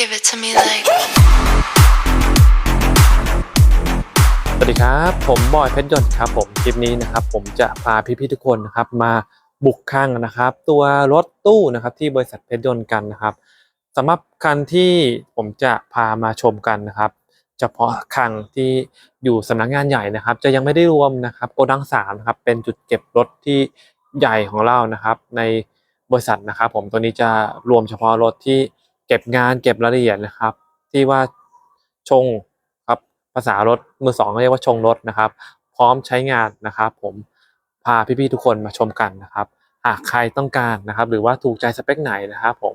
Give it to me like. สวัสดีครับ ผมบอยเพชรยนต์ครับผมคลิปนี้นะครับ ผมจะพาพี่ๆทุกคนนะครับ มาบุกคลังนะครับ ตัวรถตู้นะครับที่บริษัทเพชรยนต์กันนะครับสำหรับคันที่ผมจะพามาชมกันนะครับ เฉพาะคังที่อยู่สำนักงานใหญ่นะครับ จะยังไม่ได้รวมนะครับโกดังสามนะครับเป็นจุดเก็บรถที่ใหญ่ของเรานะครับ ในบริษัทนะครับ ผมตัวนี้จะรวมเฉพาะรถที่ เก็บงานเก็บรายละเอียดนะครับ ที่ว่าชงครับภาษารถมือสองเรียกว่าชงรถนะครับ พร้อมใช้งานนะครับ ผมพาพี่ๆทุกคนมาชมกันนะครับ หากใครต้องการนะครับ หรือว่าถูกใจสเปคไหนนะครับ ผม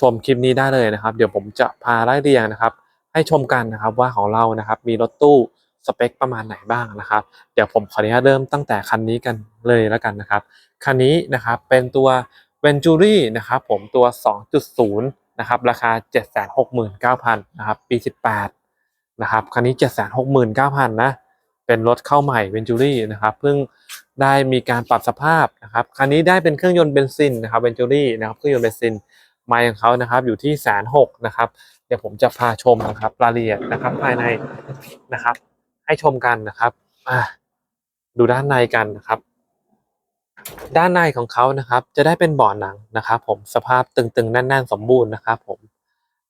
ชมคลิปนี้ได้เลยนะครับ เดี๋ยวผมจะพาไล่เรียงนะครับ ให้ชมกันนะครับว่าของเรานะครับ มีรถตู้สเปคประมาณไหนบ้างนะครับ เดี๋ยวผมขออนุญาตเริ่มตั้งแต่คันนี้กันเลยแล้วกันนะครับ คันนี้นะครับเป็นตัว Venturi นะครับ ผมตัว 2.0 นะครับราคา 769,000นะครับปี 18นะครับคันนี้ 769,000นะเป็นรถเข้าใหม่ Venturi นะครับเพิ่งได้มีการปรับสภาพนะครับคันนี้ได้เป็นเครื่องยนต์เบนซินนะครับ Venturi นะครับเครื่องยนต์เบนซินไมล์ของเขานะครับอยู่ที่แสนหกนะครับเดี๋ยวผมจะพาชมนะครับรายละเอียดนะครับภายในนะครับ ให้ชมกันนะครับดูด้านในกันนะครับ ด้านในของเขานะครับ จะได้เป็นเบาะหนังนะครับ ผมสภาพตึงๆแน่น ๆ สมบูรณ์นะครับ ผม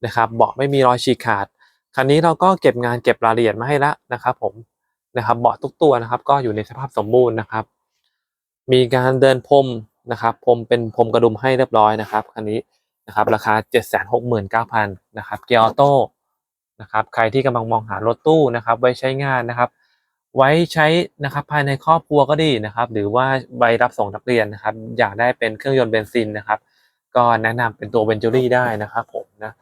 นะครับเบาะไม่มีรอยฉีกขาด คันนี้เราก็เก็บงานเก็บรายละเอียดมาให้แล้วนะครับ ผมนะครับเบาะทุกตัวนะครับ ก็อยู่ในสภาพสมบูรณ์นะครับ มีการเดินพรมนะครับพรมเป็นพรมกระดุมให้เรียบร้อยนะครับคันนี้นะครับราคา 769,000นะครับเกียร์ออโต้นะครับใครที่กำลังมองหารถตู้นะครับ ไว้ใช้งานนะครับ ไว้ใช้นะครับภายในครอบครัวก็ดีนะครับ หรือว่าใบรับส่งนักเรียนนะครับ อยากได้เป็นเครื่องยนต์เบนซินนะครับ ก็แนะนำเป็นตัวเวนจูรี่ได้นะครับผมนะ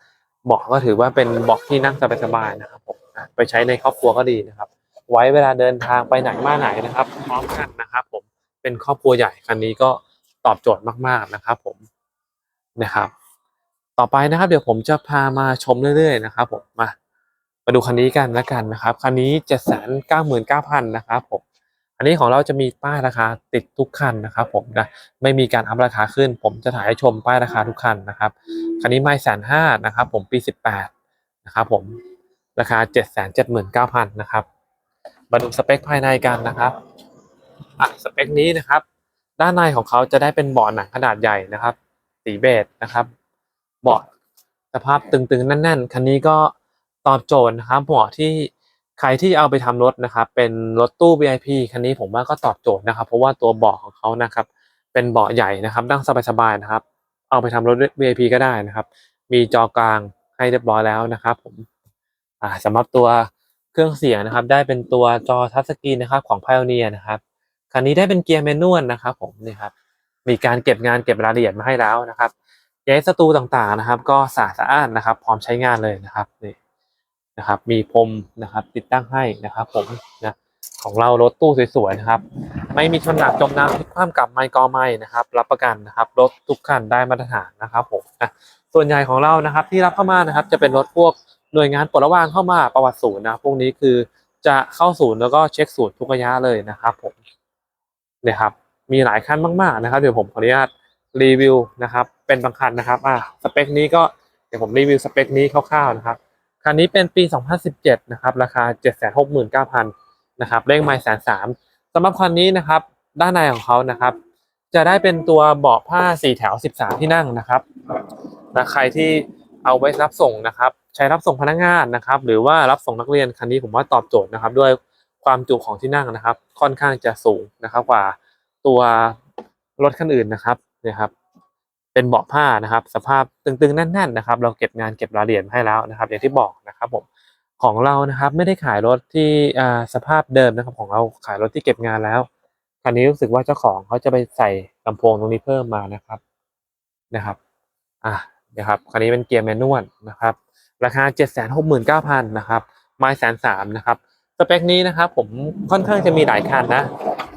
เบาะก็ถือว่าเป็นเบาะที่นั่งสบายๆนะครับผมไปใช้ในครอบครัวก็ดีนะครับ ไว้เวลาเดินทางไปไหนมาไหนนะครับ พร้อมกันนะครับผมเป็นครอบครัวใหญ่คันนี้ก็ตอบโจทย์มากๆนะครับ ผมนะครับ ต่อไปนะครับ เดี๋ยวผมจะพามาชมเรื่อยๆนะครับ ผมมา มาดูคันนี้กันล้วกันนะครับ คันนี้เจ็ดแสนเก้าหมื่นเก้าพันนะครับผม อันนี้ของเราจะมีป้ายราคาติดทุกคันนะครับผมนะ ไม่มีการอัพราคาขึ้น ผมจะถ่ายให้ชมป้ายราคาทุกคันนะครับ คันนี้ไม่แสนห้านะครับผมปีสิบแปดนะครับผม ราคาเจ็ดแสนเจ็ดหมื่นเก้าพันนะครับ มาดูสเปคภายในกันนะครับอะสเปคนี้นะครับ ด้านในของเขาจะได้เป็นเบาะหนังขนาดใหญ่นะครับ สีเบจนะครับ เบาะสภาพตึงๆแน่น ๆ คันนี้ก็ ตอบโจทย์นะครับเหมาะที่ใครที่เอาไปทำรถนะครับ เป็นรถตู้ VIP คันนี้ผมว่าก็ตอบโจทย์นะครับ เพราะว่าตัวเบาะของเขานะครับ เป็นเบาะใหญ่นะครับนั่งสบายๆนะครับ เอาไปทำรถ VIP ก็ได้นะครับ มีจอกลางให้เรียบร้อยแล้วนะครับ ผมอ่าสำหรับตัวเครื่องเสียงนะครับ ได้เป็นตัวจอทัชสกรีนนะครับของ Pioneer นะครับคันนี้ได้เป็นเกียร์แมนนวลนะครับ ผมนี่ครับมีการเก็บงานเก็บรายละเอียดมาให้แล้วนะครับย้ายสตูต่างๆนะครับ ก็สะอาดสะอ้านนะครับ พร้อมใช้งานเลยนะครับนี่ นะครับ มีพรมนะครับ ติดตั้งให้นะครับ ผมนะของเรารถตู้สวยๆนะครับ ไม่มีชนหนักจมน้ำพลิกคว่ำกับไมค์กอไม้นะครับ รับประกันนะครับรถทุกคันได้มาตรฐานนะครับผมนะส่วนใหญ่ของเรานะครับที่รับเข้ามานะครับ จะเป็นรถพวกหน่วยงานปลดระวางเข้ามาประวัติศูนย์นะพวกนี้คือจะเข้าศูนย์แล้วก็เช็คศูนย์ทุกระยะเลยนะครับผมเนี่ยครับมีหลายคันมากๆนะครับ เดี๋ยวผมขออนุญาตรีวิวนะครับ เป็นบางคันนะครับอ่าสเปคนี้ก็เดี๋ยวผมรีวิวสเปคนี้คร่าวๆนะครับ คันนี้เป็นปี 2017 นะครับ ราคา 769,000 นะครับเลขไมล์แสนสามสำหรับคันนี้นะครับ ด้านในของเขานะครับ จะได้เป็นตัวเบาะผ้า4แถว 13 ที่นั่งนะครับนะใครที่เอาไว้รับส่งนะครับ ใช้รับส่งพนักงานนะครับ หรือว่ารับส่งนักเรียนคันนี้ผมว่าตอบโจทย์นะครับ ด้วยความจุของที่นั่งนะครับ ค่อนข้างจะสูงนะครับ กว่าตัวรถคันอื่นนะครับเนี่ยครับ เป็นเบาะผ้านะครับ สภาพตึงๆแน่นๆนะครับ เราเก็บงานเก็บรายละเอียดให้แล้วนะครับ อย่างที่บอกนะครับผมของเรานะครับไม่ได้ขายรถที่สภาพเดิมนะครับ ของเราขายรถที่เก็บงานแล้วคันนี้รู้สึกว่าเจ้าของเขาจะไปใส่ลำโพงตรงนี้เพิ่มมานะครับนะครับอะนะครับคันนี้เป็นเกียร์แมนนวลนะครับ ราคา 769,000นะครับไม้แสนสามนะครับ เปคนี้นะครับผมค่อนข้างจะมีหลายคันนะ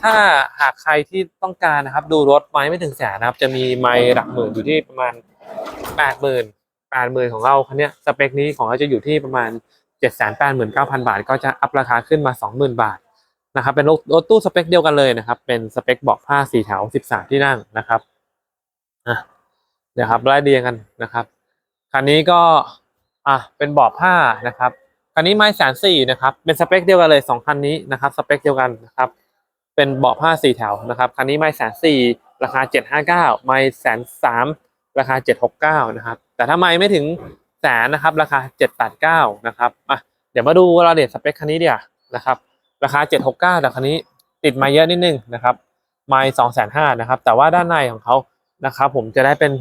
ถ้าหากใครที่ต้องการนะครับ ดูรถไม้ไม่ถึงแสนนะครับ จะมีไม้หลักหมื่นอยู่ที่ประมาณแปดหมื่นแปดหมื่นของเราคันนี้สเปคนี้ของเราจะอยู่ที่ประมาณเจ็ดแสนแปดหมื่นเก้าพันบาท ก็จะอัพราคาขึ้นมาสองหมื่นบาทนะครับ เป็นรถรถตู้สเปคเดียวกันเลยนะครับ เป็นสเปคเบาะผ้าสี่แถวสิบสามที่นั่งนะครับอะเดี๋ยวครับไล่เรียงกันนะครับคันนี้ก็อะเป็นเบาะผ้านะครับ คันนี้ไม้แสนสี่นะครับ เป็นสเปคเดียวกันเลยสองคันนี้นะครับ สเปคเดียวกันนะครับ เป็นเบาะผ้าสี่แถวนะครับ คันนี้ไม้แสนสี่ราคาเจ็ดห้าเก้าไม้แสนสามราคาเจ็ดหกเก้านะครับ แต่ถ้าไม้ไม่ถึงแสนนะครับ ราคาเจ็ดแปดเก้านะครับ อะ เดี๋ยวมาดูรายละเอียดสเปคคันนี้เดียวนะครับ ราคาเจ็ดหกเก้าแต่คันนี้ติดมาเยอะนิดนึงนะครับไม้สองแสนห้านะครับ แต่ว่าด้านในของเขานะครับ ผมจะได้เป็น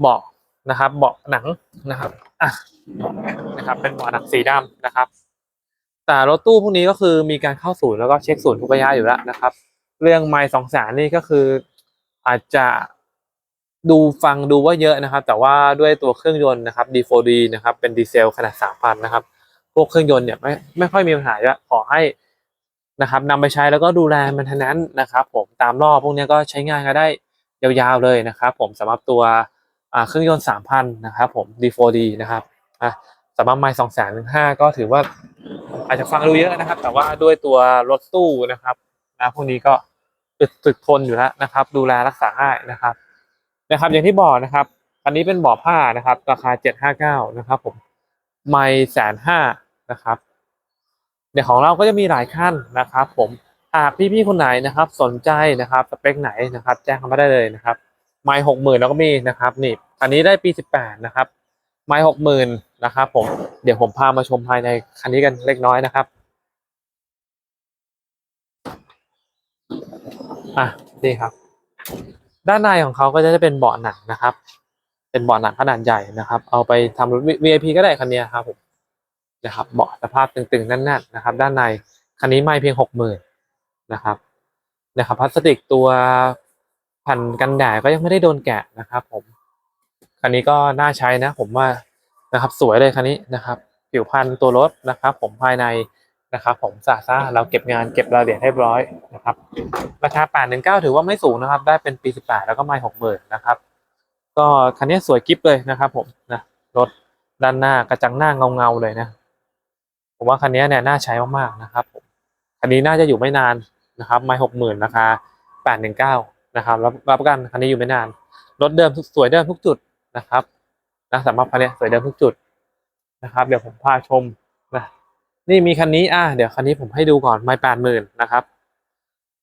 เบาะนะครับ เบาะหนังนะครับ อะนะครับ เป็นเบาะหนังสีดำนะครับ แต่รถตู้พวกนี้ก็คือมีการเข้าศูนย์แล้วก็เช็คศูนย์ทุกระยะอยู่แล้วนะครับ เรื่องไม้สองแสนนี่ก็คือ อาจจะดูฟังดูว่าเยอะนะครับ แต่ว่าด้วยตัวเครื่องยนต์นะครับ D4D นะครับ เป็นดีเซลขนาด3,000นนะครับ พวกเครื่องยนต์เนี่ยไม่ไม่ค่อยมีปัญหาเยอะขอให้นะครับนำไปใช้แล้วก็ดูแลมันทนั้นนะครับ ผมตามรอบพวกนี้ก็ใช้งานกันได้ยาวๆเลยนะครับ ผมสำหรับตัว เครื่องยนต์3,000นะครับผม D4D นะครับอะสำหรับไมล์สองแสนห้าก็ถือว่าอาจจะฟังดูเยอะนะครับ แต่ว่าด้วยตัวรถตู้นะครับนะพวกนี้ก็ตึกทนอยู่แล้วนะครับ ดูแลรักษาง่ายนะครับนะครับ อย่างที่บอกนะครับ อันนี้เป็นบ่อผ้านะครับ ราคาเจ็ดห้าเก้านะครับ ผมไม่แสนห้านะครับเดี๋ยวของเราก็จะมีหลายขั้นนะครับ ผมหากพี่ๆคนไหนนะครับ สนใจนะครับสเปคไหนนะครับ แจ้งเข้ามาได้เลยนะครับ ไม่หกหมื่นแล้วก็มีนะครับนี่อันนี้ได้ปีสิบแปดนะครับ ไม่หกหมื่นนะครับผมเดี๋ยวผมพามาชมภายในคันนี้กันเล็กน้อยนะครับอะนี่ครับ ด้านในของเขาก็จะเป็นเบาะหนังนะครับ เป็นเบาะหนังขนาดใหญ่นะครับ เอาไปทำรถ VIP ก็ได้คันนี้ครับผมนะครับเบาะสภาพตึงๆแน่นๆนะครับ ด้านในคันนี้ไม่เพียงหกหมื่นนะครับนะครับพลาสติกตัว แผ่นกันแดดก็ยังไม่ได้โดนแกะนะครับผมคันนี้ก็น่าใช้นะ ผมว่านะครับสวยเลยคันนี้นะครับ ผิวพรรณตัวรถนะครับ ผมภายในนะครับ ผมสะซ่าเราเก็บงานเก็บรายละเอียดให้ร้อยนะครับ ราคา 819 ถือว่าไม่สูงนะครับ ได้เป็นปี 18 แล้วก็ไม่60,000นะครับ ก็คันนี้สวยกิฟเลยนะครับ ผมนะรถด้านหน้ากระจังหน้าเงาๆเลยนะ ผมว่าคันนี้เนี่ยน่าใช้มากๆนะครับผมคันนี้น่าจะอยู่ไม่นานนะครับ ไม่60,000ราคา819 นะครับรับรับประกันคันนี้อยู่ไม่นานรถเดิมสวยเดิมทุกจุดนะครับนะสำหรับคันนี้สวยเดิมทุกจุดนะครับ เดี๋ยวผมพาชมนะนี่มีคันนี้อะเดี๋ยวคันนี้ผมให้ดูก่อนไม่แปดหมื่นนะครับ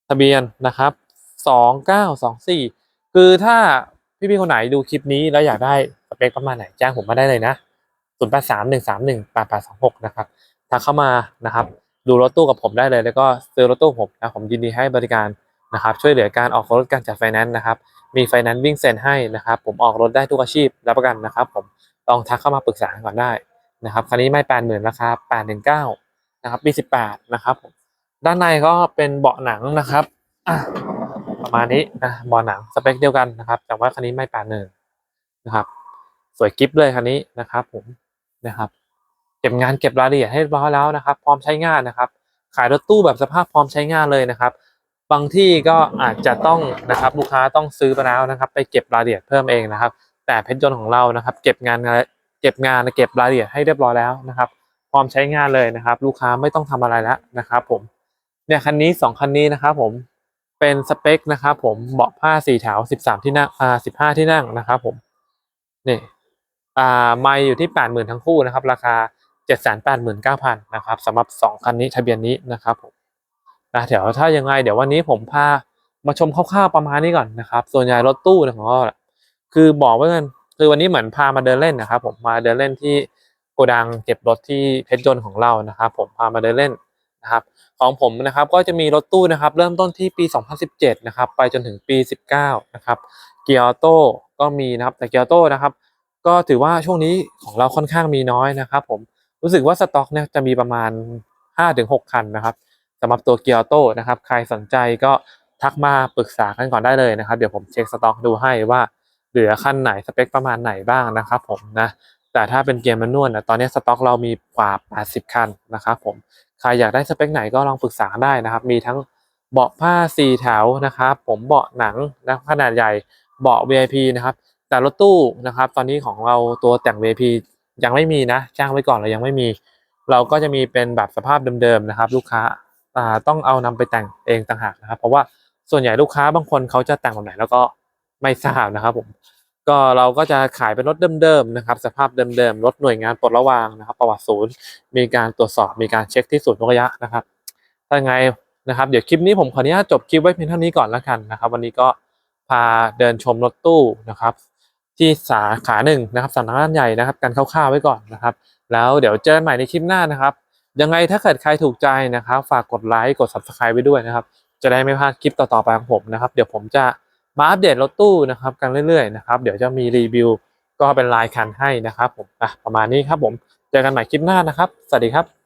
ทะเบียนนะครับสองเก้าสองสี่คือถ้าพี่ๆคนไหนดูคลิปนี้แล้วอยากได้สเปคประมาณไหนแจ้งผมมาได้เลยนะศูนย์แปดสามหนึ่งสามหนึ่งแปดแปดสองหกนะครับถ้าเข้ามานะครับ ดูรถตู้กับผมได้เลย แล้วก็ซื้อรถตู้ผมนะผมยินดีให้บริการ นะครับช่วยเหลือการออกรถการจัดไฟแนนซ์นะครับ มีไฟแนนซ์วิ่งเซ็นให้นะครับ ผมออกรถได้ทุกอาชีพรับประกันนะครับ ผมลองทักเข้ามาปรึกษาก่อนได้นะครับคันนี้ไม่แปดหมื่นราคาแปดหนึ่งเก้านะครับปีสิบแปดนะครับผมด้านในก็เป็นเบาะหนังนะครับประมาณนี้นะเบาะหนังสเปคเดียวกันนะครับ แต่ว่าคันนี้ไม่แปดหนึ่งนะครับ สวยกิฟเลยคันนี้นะครับ ผมนะครับเก็บงานเก็บรายละเอียดให้เรียบร้อยแล้วนะครับ พร้อมใช้งานนะครับ ขายรถตู้แบบสภาพพร้อมใช้งานเลยนะครับ บางที่ก็อาจจะต้องนะครับลูกค้าต้องซื้อไปแล้วนะครับ ไปเก็บรายละเอียดเพิ่มเองนะครับ แต่เพชรยนต์ของเรานะครับ เก็บงานเก็บงานเก็บรายละเอียดให้เรียบร้อยแล้วนะครับ พร้อมใช้งานเลยนะครับ ลูกค้าไม่ต้องทำอะไรแล้วนะครับผมเนี่ยคันนี้สองคันนี้นะครับผมเป็นสเปคนะครับผมเบาะผ้าสี่แถวสิบสามที่นั่งอ่าสิบห้าที่นั่งนะครับผมนี่อ่าไม่อยู่ที่แปดหมื่นทั้งคู่นะครับ ราคาเจ็ดแสนแปดหมื่นเก้าพันนะครับสำหรับสองคันนี้ทะเบียนนี้นะครับผม นะเดี๋ยวถ้ายังไง เดี๋ยววันนี้ผมพามาชมคร่าวๆประมาณนี้ก่อนนะครับ ส่วนใหญ่รถตู้นี่ยของเราคือบอกไว้กันคือวันนี้เหมือนพามาเดินเล่นนะครับ ผมมาเดินเล่นที่โกดังเก็บรถที่เพชรยนต์ของเรานะครับ ผมพามาเดินเล่นนะครับ ของผมนะครับก็จะมีรถตู้นะครับ เริ่มต้นที่ปี 2017 นะครับ ไปจนถึงปี 19 นะครับ เกียร์โต้ก็มีนะครับแต่เกียร์โต้นะครับ ก็ถือว่าช่วงนี้ของเราค่อนข้างมีน้อยนะครับ ผมรู้สึกว่าสต็อกเนี่ยจะมีประมาณ 5-6 คันนะครับ สำหรับตัวเกียร์โต้นะครับ ใครสนใจก็ทักมาปรึกษากันก่อนได้เลยนะครับ เดี๋ยวผมเช็คสต็อกดูให้ว่าเหลือคันไหนสเปคประมาณไหนบ้างนะครับผมนะ แต่ถ้าเป็นเกียร์แมนนวลนะตอนนี้สต็อกเรามีกว่า 80 คันนะครับผม ใครอยากได้สเปคไหนก็ลองปรึกษาได้นะครับ มีทั้งเบาะผ้า4แถวนะครับ ผมเบาะหนังนะขนาดใหญ่เบาะ VIP นะครับ แต่รถตู้นะครับ ตอนนี้ของเราตัวแต่ง VIP ยังไม่มีนะ จ้างไว้ก่อนเรายังไม่มี เราก็จะมีเป็นแบบสภาพเดิมๆนะครับ ลูกค้า ต้องเอานำไปแต่งเองต่างหากนะครับ เพราะว่าส่วนใหญ่ลูกค้าบางคนเขาจะแต่งแบบไหนแล้วก็ไม่ทราบนะครับผมก็เราก็จะขายเป็นรถเดิมๆนะครับ สภาพเดิมๆรถหน่วยงานปลดระวางนะครับ ประวัติศูนย์ มีการตรวจสอบมีการเช็คที่ศูนย์นกระยะนะครับถ้าไงนะครับ เดี๋ยวคลิปนี้ผมขออนุญาตจบคลิปไว้เพียงเท่านี้ก่อนแล้วกันนะครับ วันนี้ก็พาเดินชมรถตู้นะครับ ที่สาขาหนึ่งนะครับสำนักงานใหญ่นะครับ กันคร่าวๆไว้ก่อนนะครับ แล้วเดี๋ยวเจอกันใหม่ในคลิปหน้านะครับ ยังไงถ้าเกิดใครถูกใจนะครับฝากกดไลค์กด subscribe ไว้ด้วยนะครับ จะได้ไม่พลาดคลิปต่อๆไปของผมนะครับ เดี๋ยวผมจะมาอัปเดตรถตู้นะครับกันเรื่อยๆนะครับเดี๋ยวจะมีรีวิวก็เป็นลายคันให้นะครับผมอะประมาณนี้ครับผมเจอกันใหม่คลิปหน้านะครับ สวัสดีครับ